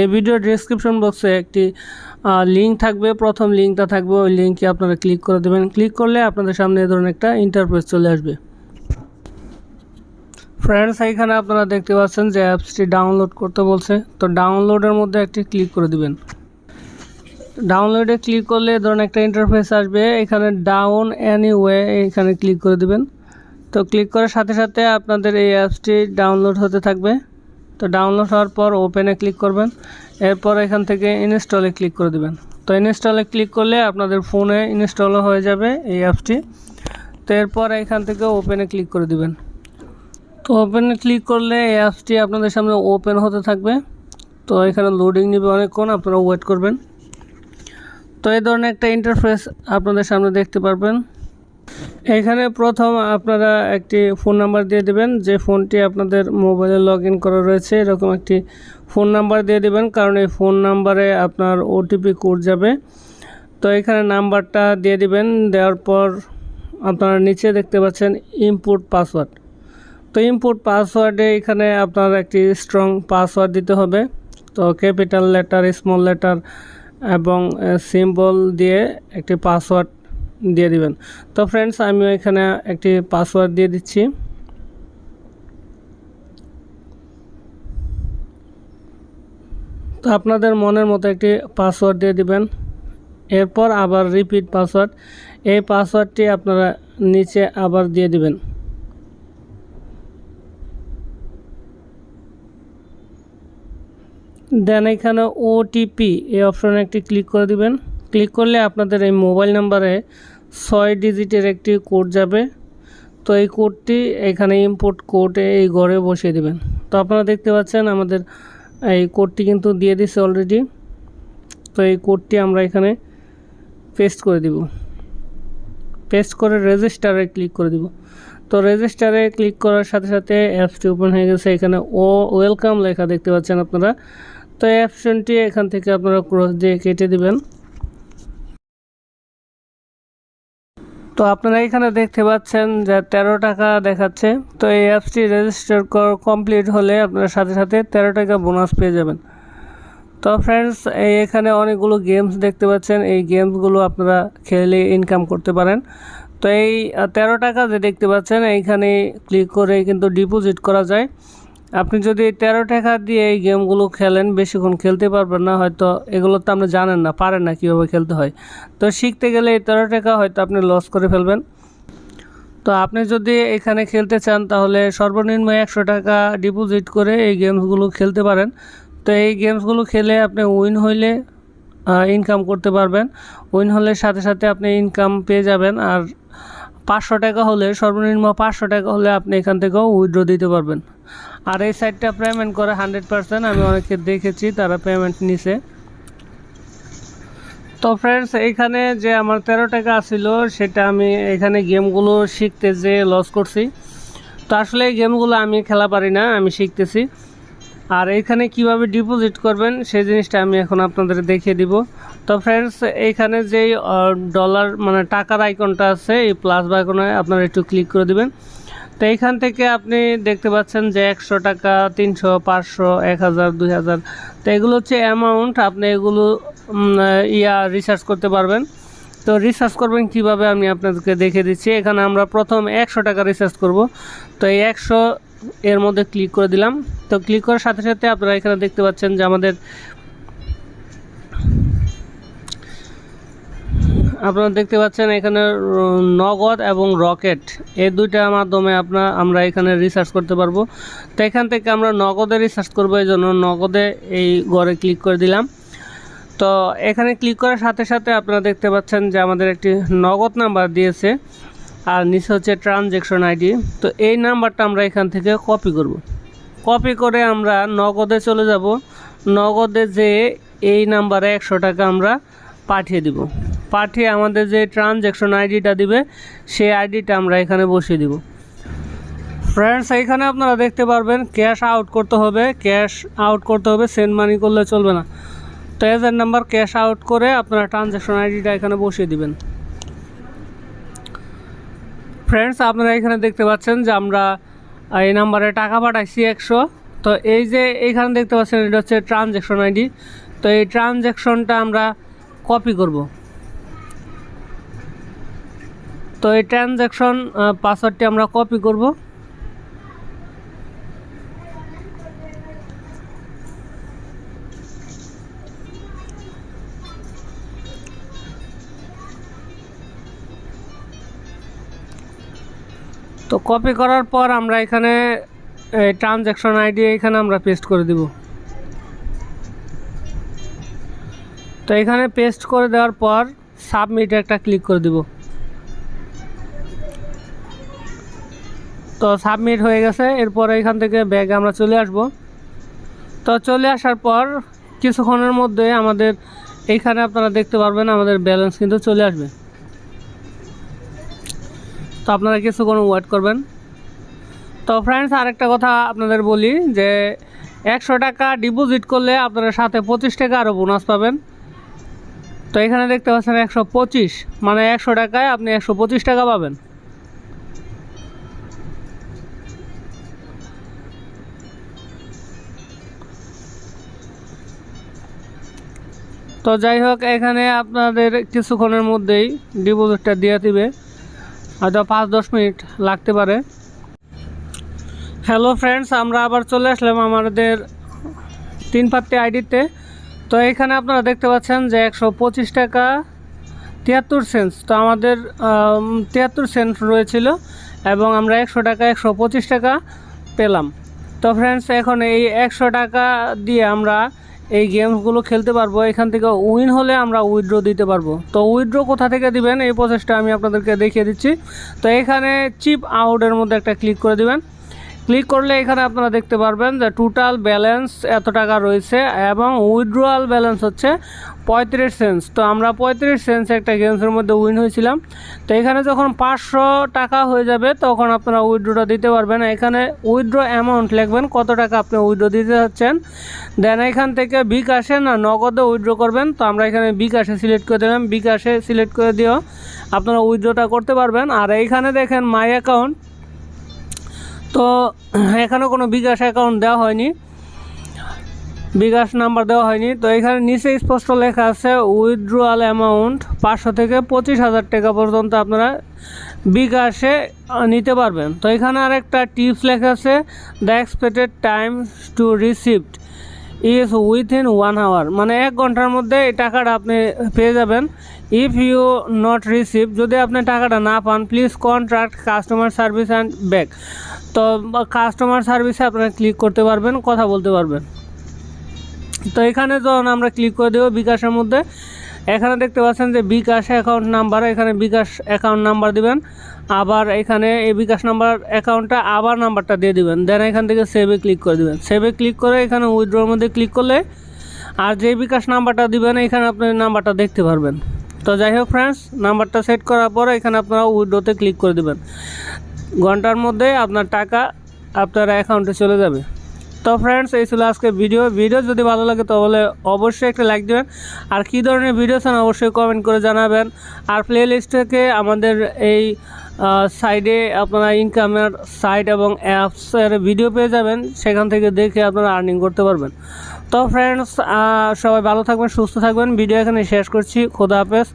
এই video description বক্সে একটি লিঙ্ক থাকবে। প্রথম লিঙ্কটা থাকবে, ওই লিঙ্কে আপনারা ক্লিক করে দেবেন। ক্লিক করলে আপনাদের সামনে এই ধরনের একটা ইন্টারফেস চলে আসবে। ফ্রেন্ডস এখানে আপনারা দেখতে পাচ্ছেন যে অ্যাপসটি ডাউনলোড করতে বলছে। তো ডাউনলোডের মধ্যে একটি ক্লিক করে দিবেন। ডাউনলোডে ক্লিক করলে এ ধরনের একটা ইন্টারফেস আসবে। এখানে ডাউন অ্যানি ওয়ে এখানে ক্লিক করে দিবেন। তো ক্লিক করার সাথে সাথে আপনাদের এই অ্যাপসটি ডাউনলোড হতে থাকবে। তো ডাউনলোড হওয়ার পর ওপেনে ক্লিক করবেন। এরপর এখান থেকে ইনস্টলে ক্লিক করে দিবেন। তো ইনস্টলে ক্লিক করলে আপনাদের ফোনে ইনস্টল হয়ে যাবে এই অ্যাপসটি। তো এরপর এখান থেকে ওপেনে ক্লিক করে দিবেন। তো ওপেনে ক্লিক করলে এই অ্যাপসটি আপনাদের সামনে ওপেন হতে থাকবে। তো এখানে লোডিং নেবে অনেকক্ষণ, আপনারা ওয়েট করবেন। তো এই ধরনের একটা ইন্টারফেস আপনাদের সামনে দেখতে পারবেন। এখানে প্রথম আপনারা একটি ফোন নাম্বার দিয়ে দেবেন। যে ফোনটি আপনাদের মোবাইলে লগ ইন করা রয়েছে, এরকম একটি ফোন নাম্বার দিয়ে দেবেন, কারণ এই ফোন নাম্বারে আপনার ওটিপি কোড যাবে। তো এখানে নাম্বারটা দিয়ে দিবেন, দেওয়ার পর আপনারা নিচে দেখতে পাচ্ছেন ইনপুট পাসওয়ার্ড। তো ইনপুট পাসওয়ার্ডে এখানে আপনার একটি স্ট্রং পাসওয়ার্ড দিতে হবে। তো ক্যাপিটাল লেটার, স্মল লেটার এবং সিম্বল দিয়ে একটি পাসওয়ার্ড দিয়ে দিবেন। তো ফ্রেন্ডস আমি এখানে একটি পাসওয়ার্ড দিয়ে দিচ্ছি। তো আপনাদের মনের মতো একটি পাসওয়ার্ড দিয়ে দিবেন। এরপর আবার রিপিট পাসওয়ার্ড এই পাসওয়ার্ডটি আপনারা নিচে আবার দিয়ে দিবেন। দেন এখানে ওটিপি এই অপশনে একটি ক্লিক করে দিবেন। ক্লিক করলে আপনাদের এই মোবাইল নাম্বারে ছয় ডিজিটের একটি কোড যাবে। তো এই কোডটি এখানে ইম্পোর্ট কোডে এই ঘরে বসিয়ে দিবেন। তো আপনারা দেখতে পাচ্ছেন আমাদের এই কোডটি কিন্তু দিয়ে দিছে অলরেডি তো এই কোডটি আমরা এখানে পেস্ট করে দিব। পেস্ট করে রেজিস্টারে ক্লিক করে দিব। তো রেজিস্টারে ক্লিক করার সাথে সাথে অ্যাপসটি ওপেন হয়ে গেছে। এখানে ও ওয়েলকাম লেখা দেখতে পাচ্ছেন আপনারা। তো এই অপশনটি এখান থেকে আপনারা ক্রস দিয়ে কেটে দিবেন। তো আপনারা এখানে দেখতে পাচ্ছেন যে তেরো টাকা দেখাচ্ছে। তো এই অ্যাপসটি রেজিস্টার কমপ্লিট হলে আপনারা সাথে সাথে তেরো টাকা বোনাস পেয়ে যাবেন। তো ফ্রেন্ডস এই এখানে অনেকগুলো গেমস দেখতে পাচ্ছেন। এই গেমসগুলো আপনারা খেলে ইনকাম করতে পারেন। তো এই তেরো টাকা যে দেখতে পাচ্ছেন, এইখানে ক্লিক করে কিন্তু ডিপোজিট করা যায়। আপনি যদি তেরো টাকা দিয়ে এই গেমগুলো খেলেন, বেশিক্ষণ খেলতে পারবেন না, হয়তো এগুলো তো আপনি জানেন না, পারেন না কীভাবে খেলতে হয়। তো শিখতে গেলে এই তেরো টাকা হয়তো আপনি লস করে ফেলবেন। তো আপনি যদি এখানে খেলতে চান, তাহলে সর্বনিম্ন একশো টাকা ডিপোজিট করে এই গেমসগুলো খেলতে পারেন। তো এই গেমসগুলো খেলে আপনি উইন হইলে ইনকাম করতে পারবেন। উইন হলে সাথে সাথে আপনি ইনকাম পেয়ে যাবেন। আর পাঁচশো টাকা হলে, সর্বনিম্ন পাঁচশো টাকা হলে আপনি এখান থেকেও উইথড্র দিতে পারবেন। আর এই সাইটটা পেমেন্ট করে হান্ড্রেড পারসেন্ট আমি অনেকে দেখেছি, তারা পেমেন্ট নিছে। তো ফ্রেন্ডস এইখানে যে আমার তেরো টাকা ছিল সেটা আমি এখানে গেমগুলো শিখতে যে লস করছি। তো আসলে এই গেমগুলো আমি খেলা পারি না, আমি শিখতেছি। আর এইখানে কীভাবে ডিপোজিট করবেন, সেই জিনিসটা আমি এখন আপনাদের দেখিয়ে দিব। তো ফ্রেন্ডস এইখানে যেই ডলার মানে টাকার আইকনটা আছে, এই প্লাস আইকনে আপনারা একটু ক্লিক করে দিবেন। তো এইখান থেকে আপনি দেখতে পাচ্ছেন যে একশো টাকা, তিনশো, পাঁচশো, এক হাজার, দুই হাজার। তো এগুলো হচ্ছে অ্যামাউন্ট আপনি এগুলো ইয়া রিসার্চ করতে পারবেন। তো রিসার্চ করবেন কীভাবে আমি আপনাদেরকে দেখে দিচ্ছি। এখানে আমরা প্রথম একশো টাকা রিসার্চ করব। তো এই একশো এর মধ্যে ক্লিক করে দিলাম। তো ক্লিক করার সাথে সাথে আপনারা এখানে দেখতে পাচ্ছেন যে আমাদের আপনারা দেখতে পাচ্ছেন এখানে নগদ এবং রকেট। এই দুইটার মাধ্যমে আপনার আমরা এখানে রিসার্চ করতে পারব। তো এখান থেকে আমরা নগদে রিসার্চ করব, এই জন্য নগদে এই ঘরে ক্লিক করে দিলাম। তো এখানে ক্লিক করার সাথে সাথে আপনারা দেখতে পাচ্ছেন যে আমাদের একটি নগদ নাম্বার দিয়েছে, আর নিচে হচ্ছে ট্রানজ্যাকশন আইডি তো এই নাম্বারটা আমরা এখান থেকে কপি করব। কপি করে আমরা নগদে চলে যাব। নগদে যে এই নাম্বারে একশো টাকা আমরা পাঠিয়ে দিব। পাঠিয়ে আমাদের যে ট্রানজ্যাকশন আইডিটা দিবে, সেই আইডিটা আমরা এখানে বসিয়ে দিব। ফ্রেন্ডস এখানে আপনারা দেখতে পারবেন ক্যাশ আউট করতে হবে ক্যাশ আউট করতে হবে সেন্ড মানি করলে চলবে না। তো এজেন্ট নাম্বার ক্যাশ আউট করে আপনারা ট্রানজ্যাকশন আইডিটা এখানে বসিয়ে দিবেন। ফ্রেন্ডস আপনারা এখানে দেখতে পাচ্ছেন যে আমরা এই নাম্বারে টাকা পাঠাইছি একশো। তো এই যে এইখানে দেখতে পাচ্ছেন, এটা হচ্ছে ট্রানজ্যাকশন আইডি তো এই ট্রানজ্যাকশনটা আমরা কপি করব। তো এই ট্রানজ্যাকশন পাসওয়ার্ডটি আমরা কপি করব। তো কপি করার পর আমরা এখানে ট্রানজ্যাকশন আইডি এখানে আমরা পেস্ট করে দিব। তো এখানে পেস্ট করে দেওয়ার পর সাবমিট একটা ক্লিক করে দিব। তো সাবমিট হয়ে গেছে। এরপর এখান থেকে ব্যাগে আমরা চলে আসব। তো চলে আসার পর কিছুক্ষণের মধ্যে আমাদের এইখানে আপনারা দেখতে পারবেন আমাদের ব্যালেন্স কিন্তু চলে আসবে। তো আপনারা কিছুক্ষণ ওয়েট করবেন। তো ফ্রেন্ডস আরেকটা কথা আপনাদের বলি যে একশো টাকা ডিপোজিট করলে আপনারা সাথে পঁচিশ টাকা আরও বোনাস পাবেন। তো এখানে দেখতে পাচ্ছেন একশো পঁচিশ মানে একশো টাকায় আপনি একশো পঁচিশ টাকা পাবেন। তো যাই হোক, এখানে আপনাদের কিছুক্ষণের মধ্যেই ডিপোজিটটা দিয়ে দিবে। হয়তো পাঁচ, দশ মিনিট লাগতে পারে। হ্যালো ফ্রেন্ডস আমরা আবার চলে আসলাম আমাদের তিন পাত্তি আইডিতে। তো এখানে আপনারা দেখতে পাচ্ছেন যে একশো পঁচিশ টাকা তিয়াত্তর সেন্স তো আমাদের তিয়াত্তর সেন্ট রয়েছিল এবং আমরা একশো টাকা, একশো পঁচিশ টাকা পেলাম। তো ফ্রেন্ডস এখন এই একশো টাকা দিয়ে আমরা এই গেমসগুলো খেলতে পারব, এখান থেকে উইন হলে আমরা উইড্রো দিতে পারব। তো উইড্রো কোথা থেকে দিবেন? এই প্রসেসটা আমি আপনাদেরকে দেখিয়ে দিচ্ছি। তো এখানে চিপ আউটের মধ্যে একটা ক্লিক করে দিবেন। ক্লিক করলে এখানে আপনারা দেখতে পারবেন যে টোটাল ব্যালেন্স এত টাকা রয়েছে এবং উইথড্রয়াল ব্যালেন্স হচ্ছে পঁয়ত্রিশ সেন্স তো আমরা পঁয়ত্রিশ সেন্স একটা গেমসের মধ্যে উইন হয়েছিলাম। তো এখানে যখন পাঁচশো টাকা হয়ে যাবে, তখন আপনারা উইথড্রটা দিতে পারবেন। এখানে উইথড্র অ্যামাউন্ট লিখবেন, কত টাকা আপনি উইথড্র দিতে যাচ্ছেন। দেন এখান থেকে বিকাশে না, নগদে উইথড্র করবেন। তো আমরা এখানে বিকাশে সিলেক্ট করে দিলাম। বিকাশে সিলেক্ট করে দিয়েও আপনারা উইথড্রটা করতে পারবেন। আর এইখানে দেখেন মাই অ্যাকাউন্ট তো এখানেও কোনো বিকাশ অ্যাকাউন্ট দেওয়া হয়নি। বিকাশ নাম্বার দেওয়া হয়নি। তো এখানে নিচে স্পষ্ট লেখা আছে উইথড্রয়াল অ্যামাউন্ট পাঁচশো থেকে পঁচিশ হাজার টাকা পর্যন্ত আপনারা বিকাশে নিতে পারবেন। তো এখানে আরেকটা টিপস লেখা আছে the expected time to received is within one hour মানে এক ঘণ্টার মধ্যে এই টাকাটা আপনি পেয়ে যাবেন। ইফ ইউ নট রিসিভ যদি আপনি টাকাটা না পান please contract customer service and back তো কাস্টমার সার্ভিসে আপনারা ক্লিক করতে পারবেন, কথা বলতে পারবেন। তো এখানে যখন আমরা ক্লিক করে দেবো বিকাশের মধ্যে। এখানে দেখতে পাচ্ছেন যে বিকাশ অ্যাকাউন্ট নাম্বার এখানে বিকাশ অ্যাকাউন্ট নাম্বার দিবেন। আবার এখানে এই বিকাশ নাম্বার অ্যাকাউন্টটা আবার নাম্বারটা দিয়ে দিবেন। দেন এখান থেকে সেভে ক্লিক করে দিবেন। সেভে ক্লিক করে এখানে উইথড্রোর মধ্যে ক্লিক করলে আর যে বিকাশ নাম্বারটা দিবেন, এখানে আপনি নাম্বারটা দেখতে পারবেন। তো যাই হোক ফ্রেন্ডস নাম্বারটা সেট করার পর এখানে আপনারা উইথড্রোতে ক্লিক করে দিবেন। ঘণ্টার মধ্যে আপনার টাকা আপনার অ্যাকাউন্টে চলে যাবে। তো ফ্রেন্ডস এই ছিল আজকে ভিডিও ভিডিও যদি ভালো লাগে তাহলে অবশ্যই একটা লাইক দেবেন। আর কী ধরনের ভিডিও চান অবশ্যই কমেন্ট করে জানাবেন। আর প্লে লিস্ট থেকে আমাদের এই সাইডে আপনারা ইনকামের সাইট এবং অ্যাপসের ভিডিও পেয়ে যাবেন। সেখান থেকে দেখে আপনারা আর্নিং করতে পারবেন। তো ফ্রেন্ডস সবাই ভালো থাকবেন, সুস্থ থাকবেন। ভিডিও এখানে শেষ করছি। খোদা হাফেজ।